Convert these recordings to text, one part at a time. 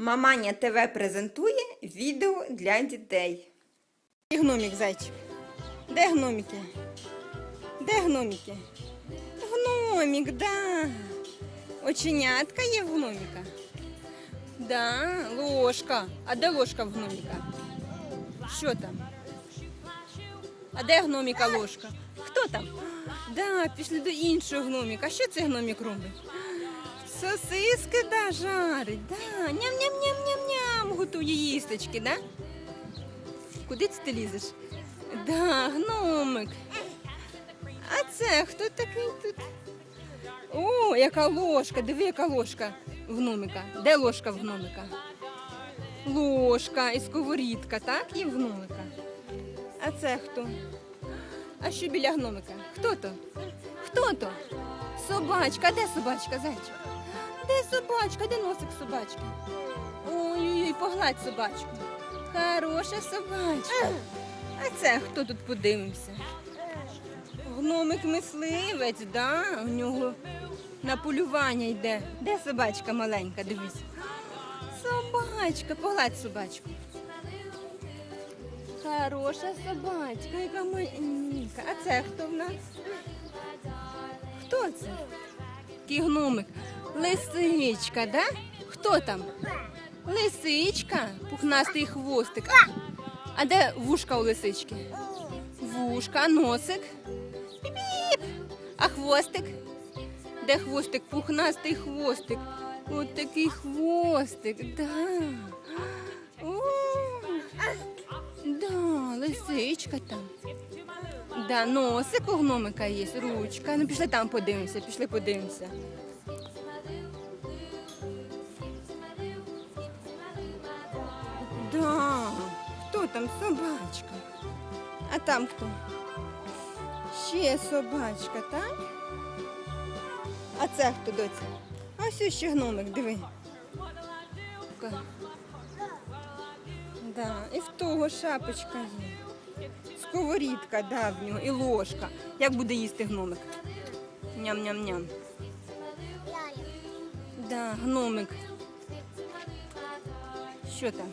Маманя ТВ презентує відео для дітей. Де гномік, зайчик? Де гноміки? Де гноміки? Гномік, да. Оченятка є в гноміка. Да, ложка. А де ложка в гноміка? Що там? А де гноміка ложка? Хто там? Да, пішли до іншого гноміка. Що цей гномік робить? Сосиски да, жарить, да. Ням-ням-ням-ням-ням. Готує їсточки, да? Куди ти лізеш? Да, гномик. А це хто такий тут? О, яка ложка, диви, яка ложка в гномика. Де ложка в гномика? Ложка і сковорідка, так, є в гномика. А це хто? А що біля гномика? Хто то? Хто то? Собачка, де собачка, зайчик? Де собачка? Де носик собачки? Ой-ой-ой, погладь собачку. Хороша собачка. А це хто тут подивимося? Гномик мисливець, да? У нього на полювання йде. Де собачка маленька, дивись. Собачка, погладь собачку. Хороша собачка, яка маленька. А це хто в нас? Хто це? Який гномик? Лисичка, да? Хто там? Лисичка, пухнастий хвостик. А де вушка у лисички? Вушка, носик. А хвостик? Де хвостик? Пухнастий хвостик. От такий хвостик, да. О, да, лисичка там. Да, носик у гномика є, ручка. Ну пішли там подивимося, пішли подивимося. Да, хто там собачка? А там хто? Ще собачка, так? А це хто доця? А ось ще гномик, диви. Да, і в того шапочка є. Сковорідка, да, в нього, і ложка. Як буде їсти гномик? Ням-ням-ням. Да, гномик. Що там?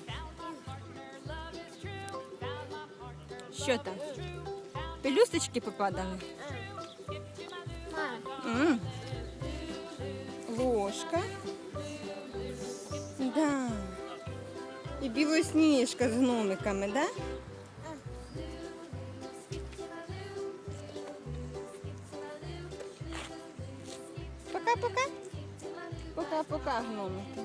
Що там? Пелюсточки попадали? М. Ложка. Да. І білосніжка з гномиками, да? Пока-пока. Пока-пока, гномики.